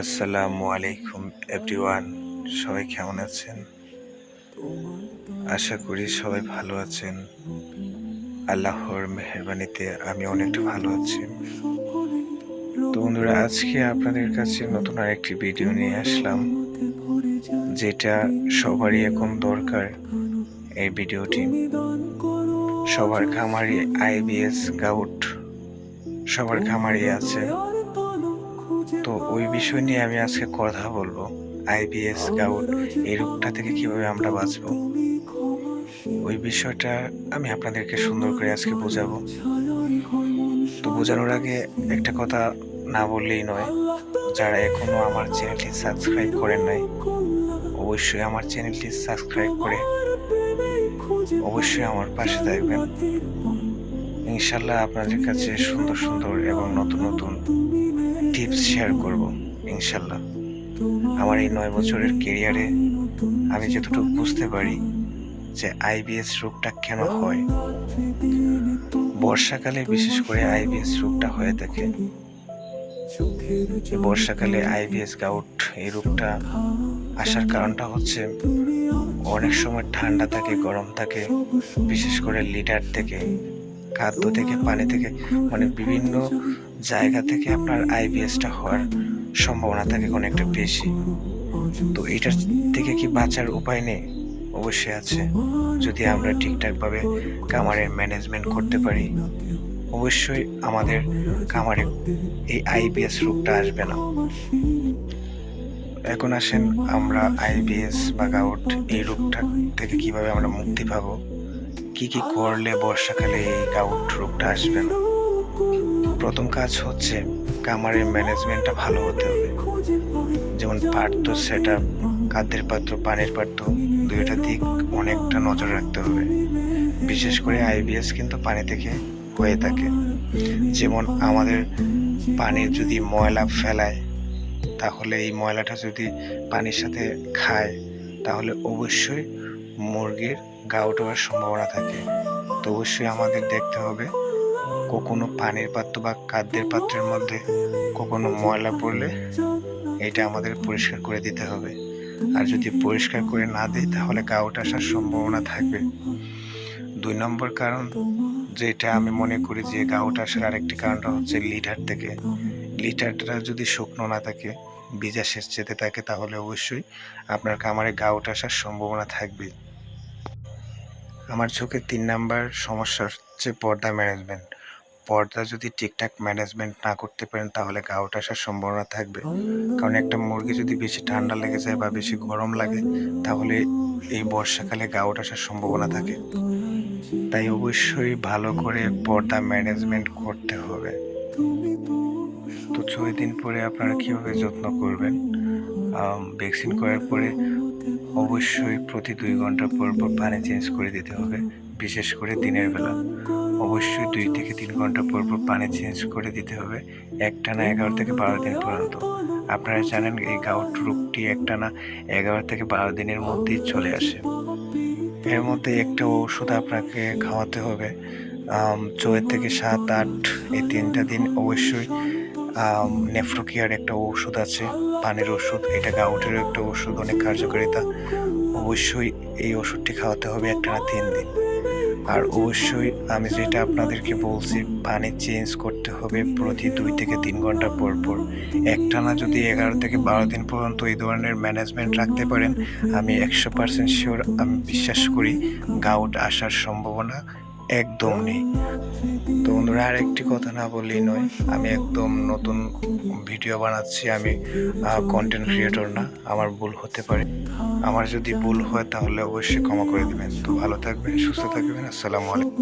আসসালামু আলাইকুম, এভরিওয়ান। সবাই কেমন আছেন? আশা করি সবাই ভালো আছেন। আল্লাহর মেহরবানিতে আমি অনেকটা ভালো আছি। তো বন্ধুরা, আজকে আপনাদের কাছে নতুন আরেকটি ভিডিও নিয়ে আসলাম, যেটা সবারই এখন দরকার। এই ভিডিওটি সবার খামারি আইবিএস গাউট সবার খামারি আছে। তো ওই বিষয় নিয়ে আমি আজকে কথা বলব। আইবিএস গাউট, এই রোগটা থেকে কীভাবে আমরা বাঁচবো? ওই বিষয়টা আমি আপনাদেরকে সুন্দর করে আজকে বোঝাবো। তো বোঝানোর আগে একটা কথা না বললেই নয়, যারা এখনও আমার চ্যানেলটি সাবস্ক্রাইব করেন নাই, অবশ্যই আমার চ্যানেলটি সাবস্ক্রাইব করে অবশ্যই আমার পাশে থাকবেন। ইনশাল্লাহ আপনাদের কাছে সুন্দর সুন্দর এবং নতুন নতুন টিপস শেয়ার করব ইনশাল্লাহ আমার এই নয় বছরের কেরিয়ারে আমি যতটুকু বুঝতে পারি যে আইবিএস রোগটা কেন হয়। বর্ষাকালে বিশেষ করে আইবিএস রোগটা হয়ে থাকে। বর্ষাকালে আইবিএস গাউট এই রোগটা আসার কারণটা হচ্ছে অনেক সময় ঠান্ডা থাকে, গরম থাকে, বিশেষ করে লিডার থেকে। খাদ্য থেকে, পানি থেকে মানে বিভিন্ন জায়গা থেকে আপনার আইবিএসটা হওয়ার সম্ভাবনা থাকে অনেকটা বেশি। তো এটার থেকে কি বাঁচার উপায় নেই? অবশ্যই আছে। যদি আমরা ঠিকঠাকভাবে খামারের ম্যানেজমেন্ট করতে পারি, অবশ্যই আমাদের খামারে এই আইবিএস রোগটা আসবে না। এখন আসেন আমরা আইবিএস বা গাউট এই রোগটা থেকে কীভাবে আমরা মুক্তি পাবো? কি কি করলে বর্ষাকালে এই গাউট রোগটা আসবে না? প্রথম কাজ হচ্ছে কামারের ম্যানেজমেন্টটা ভালো হতে হবে। যেমন পাত্র সেট আপ খাদ্যের পাত্র, পানির পাত্র, দুইটা দিক অনেকটা নজর রাখতে হবে। বিশেষ করে আইবিএস কিন্তু পানি থেকে হয়ে থাকে। যেমন আমাদের পানির যদি ময়লা ফেলায়, তাহলে এই ময়লাটা যদি পানির সাথে খায়, তাহলে অবশ্যই মুরগির গাউট হওয়ার সম্ভাবনা থাকে। তো অবশ্যই আমাদের দেখতে হবে, কখনো পানির পাত্র বা খাদ্যের পাত্রের মধ্যে কখনো ময়লা পড়লে এটা আমাদের পরিষ্কার করে দিতে হবে। আর যদি পরিষ্কার করে না দিই, তাহলে গাউট আসার সম্ভাবনা থাকবে। দুই নম্বর কারণ যেটা আমি মনে করি যে গাউট আসার আরেকটি কারণটা হচ্ছে লিটার থেকে। লিটারটা যদি শুকনো না থাকে, ভিজা শেষ যেতে থাকে, তাহলে অবশ্যই আপনার খামারে গাউট আসার সম্ভাবনা থাকবে। আমার চোখে তিন নাম্বার সমস্যা হচ্ছে পর্দা ম্যানেজমেন্ট পর্দা যদি ঠিকঠাক ম্যানেজমেন্ট না করতে পারেন, তাহলে গা গাউট আসার সম্ভাবনা থাকবে। কারণ একটা মুরগি যদি বেশি ঠান্ডা লেগে যায় বা বেশি গরম লাগে, তাহলে এই বর্ষাকালে গা গাউট আসার সম্ভাবনা থাকে। তাই অবশ্যই ভালো করে পর্দা ম্যানেজমেন্ট করতে হবে। তো ছয় দিন পরে আপনারা কীভাবে যত্ন করবেন? ভ্যাকসিন করার পরে অবশ্যই প্রতি দুই ঘণ্টা পর পর পানি চেঞ্জ করে দিতে হবে, বিশেষ করে দিনের বেলা। অবশ্যই দুই থেকে তিন ঘণ্টা পর পর পানি চেঞ্জ করে দিতে হবে, একটানা এগারো থেকে বারো দিন পর্যন্ত। আপনারা জানেন এই গাউট রোগটি একটানা এগারো থেকে বারো দিনের মধ্যেই চলে আসে। এর মধ্যে একটা ওষুধ আপনাকে খাওয়াতে হবে ছয় থেকে সাত, আট, এই তিনটা দিন অবশ্যই নেফ্রোকিয়ার একটা ওষুধ আছে, পানির ওষুধ এটা গাউটের একটা ওষুধ অনেক কার্যকারিতা। অবশ্যই এই ওষুধটি খাওয়াতে হবে একটানা তিন দিন। আর অবশ্যই আমি যেটা আপনাদেরকে বলছি, পানি চেঞ্জ করতে হবে প্রতি দুই থেকে তিন ঘণ্টা পর পর। একটানা যদি এগারো থেকে বারো দিন পর্যন্ত এই ধরনের ম্যানেজমেন্ট রাখতে পারেন, আমি একশো পার্সেন্ট শিওর আমি বিশ্বাস করি গাউট আসার সম্ভাবনা একদম নেই। তো বন্ধুরা আর একটি কথা না বললেই নয়, আমি একদম নতুন ভিডিও বানাচ্ছি, আমি কন্টেন্ট ক্রিয়েটর না, আমার ভুল হতে পারে। আমার যদি ভুল হয় তাহলে অবশ্যই ক্ষমা করে দেবেন। তো ভালো থাকবেন, সুস্থ থাকবেন, আসসালামু আলাইকুম।